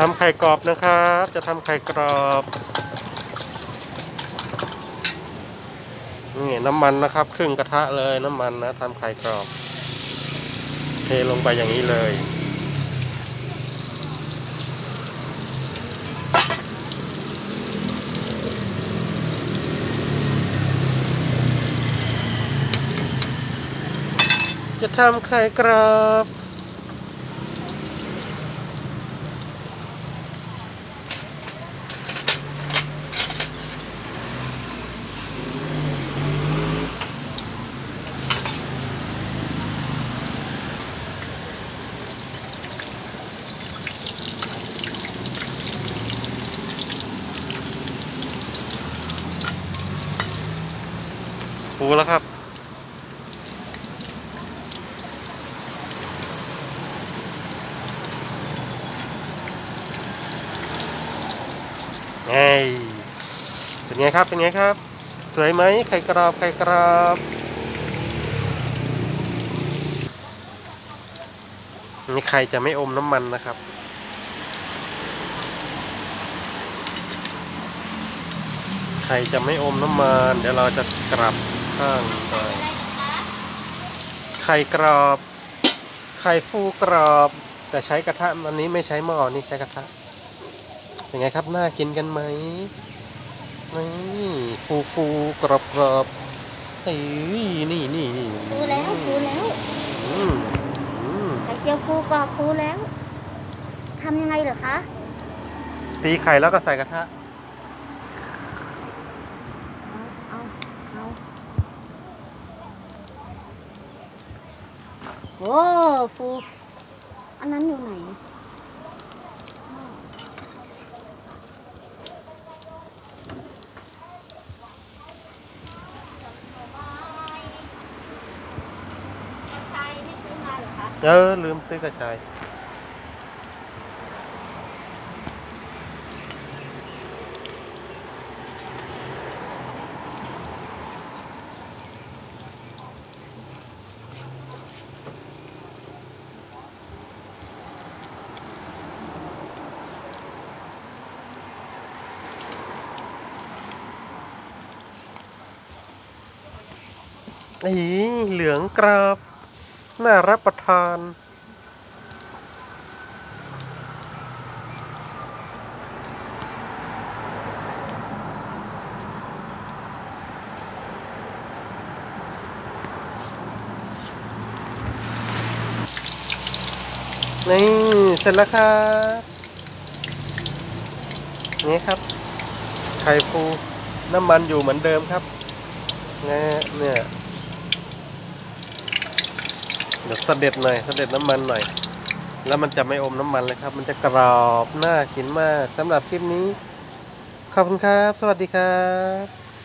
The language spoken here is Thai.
ทำไข่กรอบนะครับ จะทำไข่กรอบนี่น้ำมันนะครับ ครึ่งกระทะเลยน้ำมันนะทำไข่กรอบ เทลงไปอย่างนี้เลยจะทำไข่กรอบ ปูแล้วครับ ไง เป็นไงครับ เป็นไงครับ สวยไหม ไข่กรอบ ไข่กรอบนี่ไข่จะไม่อมน้ำมันนะครับไข่จะไม่อมน้ำมัน เดี๋ยวเราจะกลับ ข้างไปไข่กรอบ ไข่ฟูกรอบ แต่ใช้กระทะอันนี้ไม่ใช้หม้อนี่ใช้กระทะเป็นไงครับน่ากินกันไหมนี่ฟูฟูกรอบกรอบเอ้ยนี่นี่นี่ฟูแล้วฟูแล้วอืมอืมไข่เจียวฟูกรอบฟูแล้วทำยังไงเหรอคะตีไข่แล้วก็ใส่กระทะ เอาเอาเอา โอ้ฟูอันนั้นอยู่ไหนอ้าวใช่ไม่ซื้อมาเหรอคะเออลืมซื้อกระชาย อีเหลืองกรอบน่ารับประทาน นี่ เสร็จแล้วครับ นี่ครับ ไข่ฟูน้ำมันอยู่เหมือนเดิมครับนะเนี่ย เดี๋ยวเสด็จหน่อยเสด็จน้ำมันหน่อย แล้วมันจะไม่อมน้ำมันเลยครับ มันจะกรอบน่ากินมากสำหรับคลิปนี้ ขอบคุณครับ สวัสดีครับ